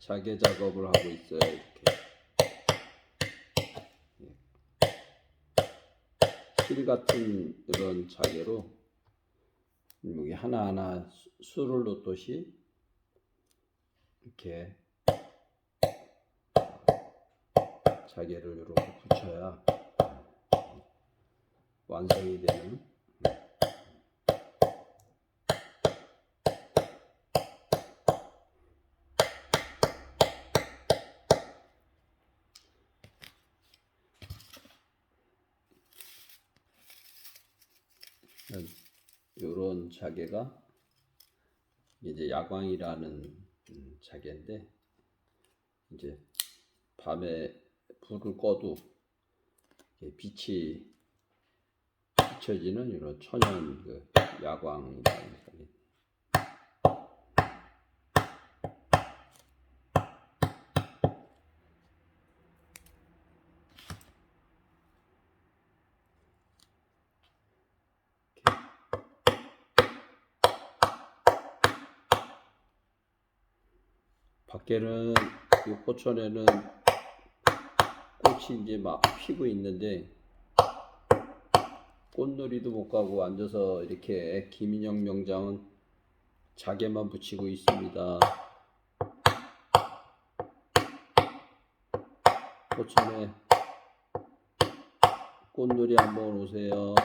자개 작업을 하고 있어요. 이렇게 예. 실 같은 이런 자개로 여기 하나하나 수- 수를 놓듯이 이렇게 자개를 이렇게 붙여야 완성이 되는 이런 자개가 이제 야광이라는 음, 자개인데 이제 밤에 불을 꺼도 빛이 비춰지는 이런 천연 그 야광이라는 밖에는 이 포천에는 꽃이 이제 막 피고 있는데 꽃놀이도 못 가고 앉아서 이렇게 김인영 명장은 자개만 붙이고 있습니다. 포천에 꽃놀이 한번 오세요.